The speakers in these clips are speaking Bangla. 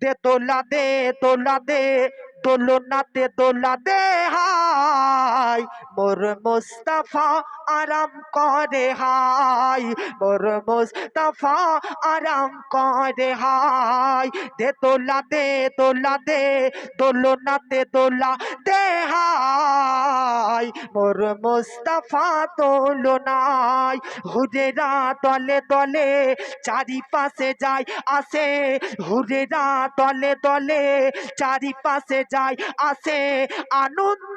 দে দোলা দে দোলা দে দোলনাতে দোলা দে, হাই। মোর মুস্তাফা আরাম করে, হাই। মোর মুস্তাফা আরাম করে, হাই। দে দোলা দে দোলা দে দোলনাতে দোলা দে, হাই। মোর মুস্তাফা নাই। হুরেরা দলে দলে চারিপাশে যায় আসে হুরেরা দলে দলে চারিপাশে যায় আসে।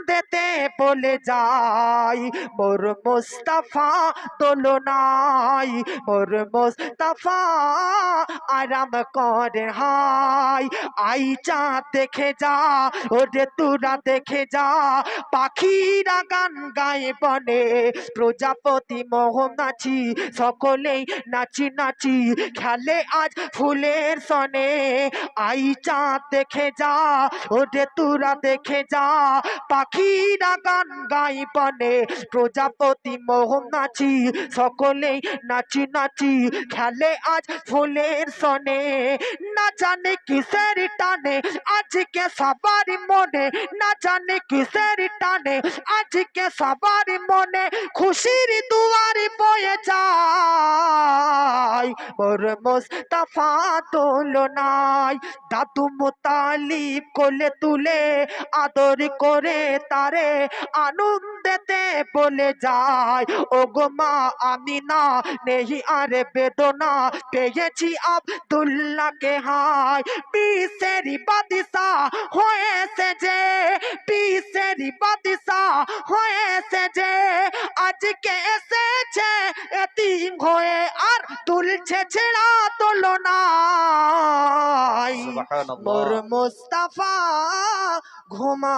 আনন্দেতে বলে যায় মোর মুস্তাফা দোলনাই মোর মুস্তাফা আরাম করে হাই। আই চা দেখে যা, ওরে তোরা দেখে যা, পাখিরা গান গায়ে বনে, প্রজাপতি মোহ নাচি, সকলেই নাচি নাচি, খেলে আজ ফুলের সনে। আই চাঁদ দেখে যা, ওরে তোরা দেখে যা পাখিরা গান গাই বনে প্রজাপতি মোহ নাচি, সকলেই নাচি নাচি, খেলে আজ ফুলের সনে। না জানে কিসের টানে, আজকে সবার মনে। না জানে কিসের টানে, আজকে সবার মনে, খুশির দুয়ার বয়ে যায়। ওর মোস্তাফা দোলনায় দাদু মোতালিব কোলে তুলে আদর করে তারে আনন্দেতে বলে যায় ও গো মা, আমি না, নেহি আরে বেদনা, পেয়েছি আব্দুল্লাহকে হাই পিসেরি বাদিসা হয়েছে যে, পিসেরি বাদিসা হয়েছে যে আজকে এসেছে এতিম হয়ে আর তুলছে ছেড়া তুলনায়। মোর মুস্তাফা ঘুমা